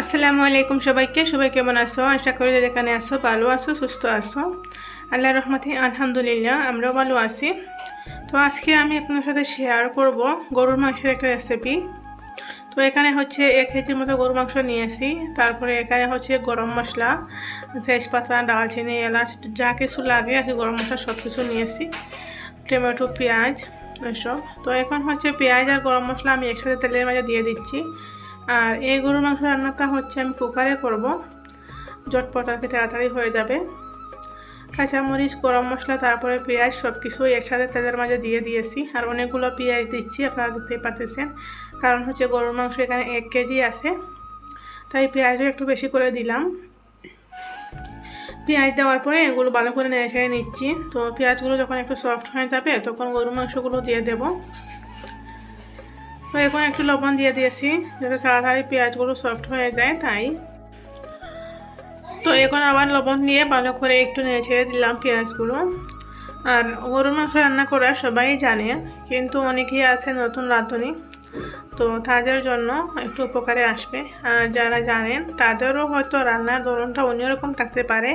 আসসালামু আলাইকুম সবাইকে। সবাই কেমন আছো? আশা করি যেখানে আছো ভালো আছো, সুস্থ আছো। আল্লাহ রহমতে আলহামদুলিল্লাহ, আমরাও ভালো আছি। তো আজকে আমি আপনার সাথে শেয়ার করব গরুর মাংসের একটা রেসিপি তো এখানে হচ্ছে এক কেজির মতো গরুর মাংস নিয়েছি। তারপরে এখানে হচ্ছে গরম মশলা, তেজপাতা ডালচিনি এলাচ, যা কিছু লাগে আর গরম মশলা সব কিছু নিয়েছি। টমেটো, পেঁয়াজ, এসব। তো এখন হচ্ছে পেঁয়াজ আর গরম মশলা আমি একসাথে তেলের মাঝে দিয়ে দিচ্ছি। আর এই গরুর মাংস রান্নাটা হচ্ছে আমি কুকারে করব। জটপট আর কি তাড়াতাড়ি হয়ে যাবে। কাঁচামরিচ, গরম মশলা, তারপরে পেঁয়াজ সব কিছু একসাথে তেলের মাঝে দিয়ে দিয়েছি। আর অনেকগুলো পেঁয়াজ দিচ্ছি, আপনারা দেখতেই পাচ্ছেন কারণ হচ্ছে গরুর মাংস এখানে এক কেজি আছে। তাই পেঁয়াজও একটু বেশি করে দিলাম। পেঁয়াজ দেওয়ার পরে এগুলো ভালো করে নেড়ে নিচ্ছি। তো পেঁয়াজগুলো যখন একটু সফট হয়ে যাবে, তখন গরুর মাংসগুলো দিয়ে দেবো। তো এখন একটু লবণ দিয়ে দিয়েছি, যাতে তাড়াতাড়ি পেঁয়াজগুলো সফট হয়ে যায়, তাই। তো এখন আবার লবণ নিয়ে ভালো করে একটু নেড়ে ছেড়ে দিলাম পেঁয়াজগুলো। আর গরুর মাংস রান্না করা সবাই জানে, কিন্তু অনেকেই আছে নতুন রাঁধুনি, তো তাদের জন্য একটু উপকারে আসবে। আর যারা জানেন, তাদেরও হয়তো রান্নার ধরনটা অন্যরকম থাকতে পারে,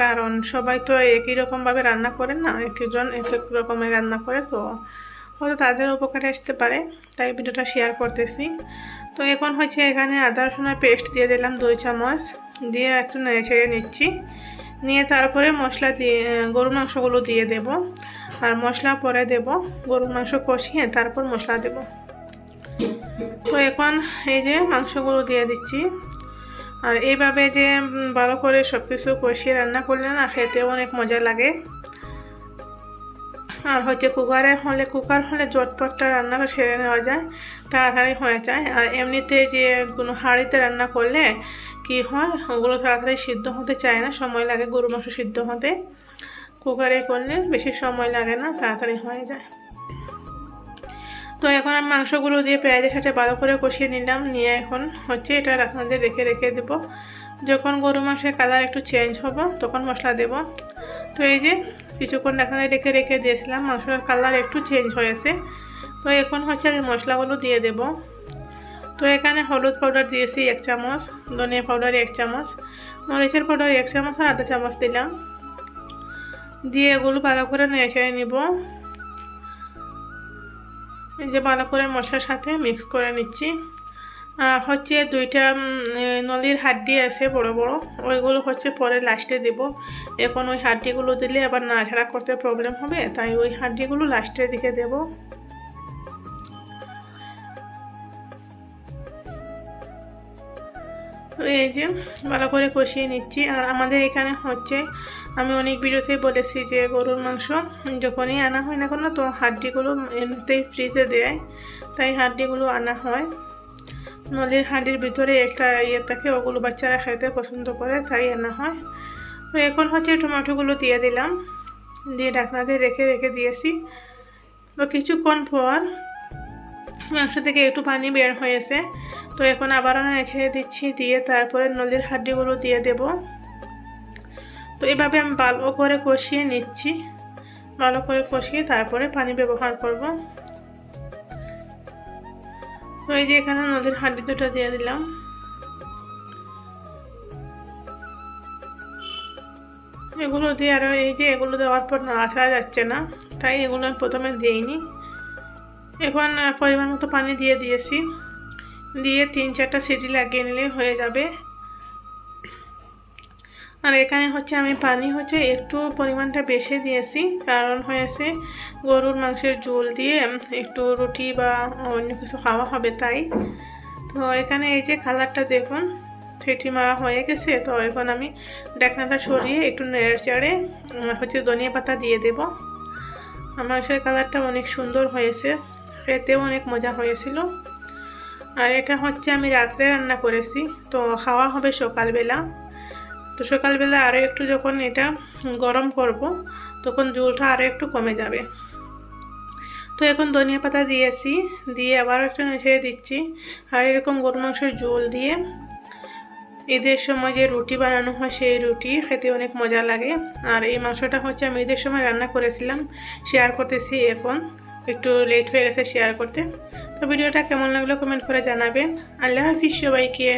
কারণ সবাই তো একই রকমভাবে রান্না করেন না একজন এক এক রকমের রান্না করে, তো হয়তো তাদের উপকারে আসতে পারে, তাই ভিডিওটা শেয়ার করতেছি। তো এখন হচ্ছে এখানে আদা, রসুনের পেস্ট দিয়ে দিলাম দুই চামচ, দিয়ে একটু নেড়ে ছেড়ে নিচ্ছি। নিয়ে তারপরে মশলা দিয়ে গরু মাংসগুলো দিয়ে দেব, আর মশলা পরে দেব, গরুর মাংস কষিয়ে তারপর মশলা দেব। তো এখন এই যে মাংসগুলো দিয়ে দিচ্ছি, আর এইভাবে যে ভালো করে সব কিছু কষিয়ে রান্না করলে না খেতেও অনেক মজা লাগে। আর হচ্ছে কুকারে হলে, কুকার হলে জটপটটা রান্নাটা সেরে নেওয়া যায়, তাড়াতাড়ি হয়ে যায়। আর এমনিতে যে কোনো হাঁড়িতে রান্না করলে কি হয়, ওগুলো তাড়াতাড়ি সিদ্ধ হতে চায় না, সময় লাগে গরু মাংস সিদ্ধ হতে। কুকারে করলে বেশি সময় লাগে না, তাড়াতাড়ি হয়ে যায়। তো এখন আমি মাংসগুলো দিয়ে পেঁয়াজের সাথে ভালো করে কষিয়ে নিলাম, নিয়ে এখন হচ্ছে এটা আপনাদের রেখে রেখে দেবো। যখন গরু মাংসের কালার একটু চেঞ্জ হব, তখন মশলা দেব। তো এই যে কিছুক্ষণ আপনাদের রেখে রেখে দিয়েছিলাম। মাংসের কালার একটু চেঞ্জ হয়েছে। তো এখন হচ্ছে আমি মশলাগুলো দিয়ে দেব। তো এখানে হলুদ পাউডার দিয়েছি এক চামচ ধনিয়া পাউডার এক চামচ, মরিচের পাউডার এক চামচ আর আধা চামচ দিলাম। দিয়ে এগুলো ভালো করে নেড়ে নিব। এই যে ভালো করে মশলার সাথে মিক্স করে নিচ্ছি। হচ্ছে দুইটা নলির হাড্ডি আছে বড় বড়। ওইগুলো হচ্ছে পরে লাস্টে দেব। এখন ওই হাড্ডিগুলো দিলে আবার নাড়াছাড়া করতে প্রবলেম হবে, তাই ওই হাড্ডিগুলো লাস্টের দিকে দেব। এই যে, ভালো করে কষিয়ে নিচ্ছি। আর আমাদের এখানে হচ্ছে, আমি অনেক ভিডিওতেই বলেছি যে গরুর মাংস যখনই আনা হয় না কোনো, তো হাড্ডিগুলো এমনিতেই ফ্রিজে দেয়। তাই হাড্ডিগুলো আনা হয়। নদীর হাঁডির ভিতরে একটা ইয়ে থাকে, ওগুলো বাচ্চারা খেতে পছন্দ করে, তাই আনা হয়। তো এখন হচ্ছে টমেটোগুলো দিয়ে দিলাম, দিয়ে ঢাকনাতে রেখে রেখে দিয়েছি। তো কিছুক্ষণ পর মাংস থেকে একটু পানি বের হয়েছে, তো এখন আবারও ছেড়ে দিচ্ছি, দিয়ে তারপরে নদীর হাড্ডিগুলো দিয়ে দেব। তো এভাবে আমি ভালো করে কষিয়ে নিচ্ছি, ভালো করে কষিয়ে তারপরে পানি ব্যবহার করব। এই যে এখানে নদীর হাঁডি দুটো দিয়ে দিলাম। এগুলো দিয়ে আরও এই যে এগুলো দেওয়ার পর নাড়াছাড়া যাচ্ছে না, তাই এগুলো আমি প্রথমে দিইনি। এখন পরিমাণ মতো পানি দিয়ে দিয়েছি। দিয়ে তিন চারটা সিটি লাগিয়ে নিলে হয়ে যাবে। আর এখানে হচ্ছে আমি পানি হচ্ছে একটু পরিমাণটা বেশি দিয়েছি। কারণ হয়েছে গরুর মাংসের ঝোল দিয়ে একটু রুটি বা অন্য কিছু খাওয়া হবে তাই। তো এখানে এই যে কালারটা দেখুন, সেটি মারা হয়ে গেছে। তো এখন আমি ডাকনাটা সরিয়ে একটু নেড়ে চেড়ে হচ্ছে ধনিয়া পাতা দিয়ে দেব। মাংসের কালারটা অনেক সুন্দর হয়েছে, খেতেও অনেক মজা হয়েছিল। আর এটা হচ্ছে আমি রাত্রে রান্না করেছি, তো খাওয়া হবে সকালবেলা। তো সকালবেলা আরও একটু যখন এটা গরম করব, তখন জলটা আরও একটু কমে যাবে। তো এখন ধনিয়া পাতা দিয়েছি, দিয়ে আবার একটু নেড়ে দিচ্ছি। আর এরকম গরু মাংসের জল দিয়ে ঈদের সময় যে রুটি বানানো হয়, সেই রুটি খেতে অনেক মজা লাগে। আর এই মাংসটা হচ্ছে আমি ঈদের সময় রান্না করেছিলাম শেয়ার করতেছি এখন। একটু লেট হয়ে গেছে শেয়ার করতে। তো ভিডিওটা কেমন লাগল কমেন্ট করে জানাবেন। আল্লাহ হাফিজ সবাইকে।